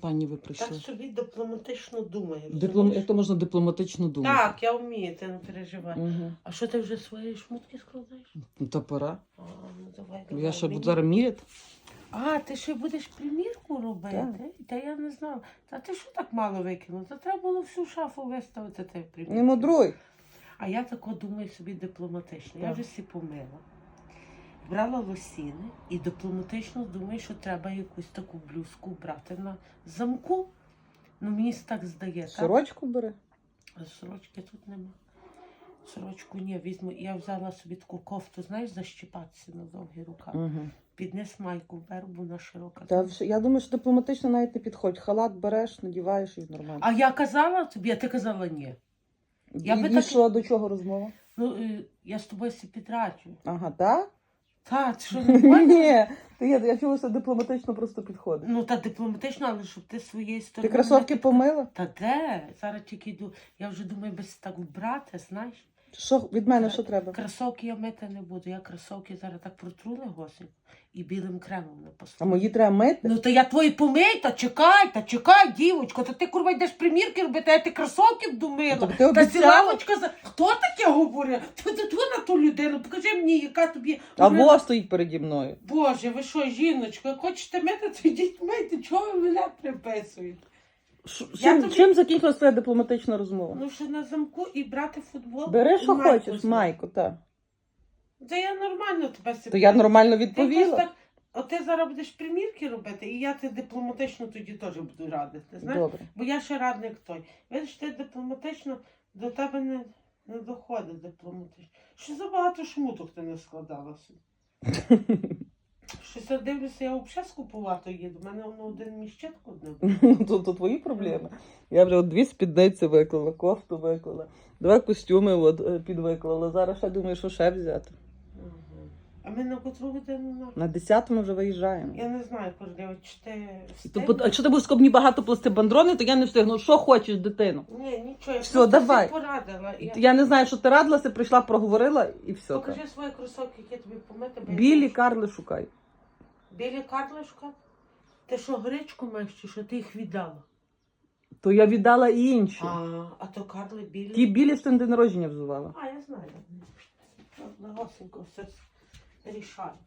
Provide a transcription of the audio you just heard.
Пані, ви Так собі дипломатично думає. Диплом... То можна дипломатично думати? Так, я вмію, ти не переживай. Угу. А що ти вже свої шмотки складаєш? Ну, та пора. А, ну давай, Я ще буду зараз міряти. А, ти ще будеш примірку робити? Та я не знала. Та ти що так мало викинув? Та треба було всю шафу виставити ти. Не мудруй. А я тако думаю собі дипломатично. Я вже всі помила. Брала лосіни і дипломатично думаю, що треба якусь таку блюзку брати на замку. Ну, мені так здає, так? Сорочку бери. Сорочки тут нема. Сорочку ні, візьму. Я взяла собі таку кофту, знаєш, защіпатися на довгі рукави. Угу. Під низ майку беру, бо вона широка. Та я думаю, що дипломатично навіть не підходить. Халат береш, надіваєш і нормально. А я казала тобі, а ти казала ні. я і, би і так- до чого розмова? Ну, е, я з тобою всі підрачу. Ага, так? Та, ти що не? Ні, ти я, я чула, що дипломатично просто підходить. Ну, та дипломатично, але щоб ти своєї Ти сторони. кросовки помила? Та де? Зараз тільки йду. Я вже думаю, без так вбрати, знаєш. Що від мене що треба? Кросовки я мити не буду. Я кросовки зараз так протрули госик і білим кремом не А мої треба мити? Ну, то я твої помий, та чекай, та чекай, дівочко, та ти курва йдеш примірки робити, а я ти кросовки вдумила. Ну, так ти Та обіцяла. сілавочка за. Хто таке говорить? Ти, ти, ти на ту людину, покажи мені, яка тобі. А говорила- во стоїть переді мною. Боже, ви що, жіночко, хочете мити, то йдіть мити, чого ви мене приписуєте? Ш- Я Чим, тобі- чим закінчилася твоя дипломатична розмова? Ну, що на замку і брати футбол. Бери, що майку хочеш, майку, так. Та я нормально тебе То я нормально Ти відповіла. так, от ти зараз будеш примірки робити, і я тебе дипломатично тоді теж буду радити. Знаєш? Добре. Бо я ще радник той. Видиш, ти дипломатично до тебе не, не доходить дипломатично. Що за багато шмуток ти не складалася. Щось я дивлюся, я взагалі скупувати їду. У мене воно один міщетку одне. то, то твої проблеми. Я вже от дві спідниці виклала, кофту виклала, два костюми от, е, підвиклала. Зараз ще думаю, що ще взяти. А ми на котру годину на. На 10-му вже виїжджаємо. Я не знаю, Королева, чи ти То, встигнеш? а якщо ти будеш скобні багато плести бандрони, то я не встигну. Що хочеш, дитину? Ні, нічого, я Все, просто давай. порадила. Я... Я не знаю, що ти радилася, прийшла, проговорила і все. Покажи свої кросовки, які тобі помити. бо я Білі карли шукай. Білі карлишка? Ти що, гречку маєш чи що? Ти їх віддала? То я віддала і інші. А, а то карли білі? Ті білі що день народження взувала. А, я знаю. Легосенько все рішать.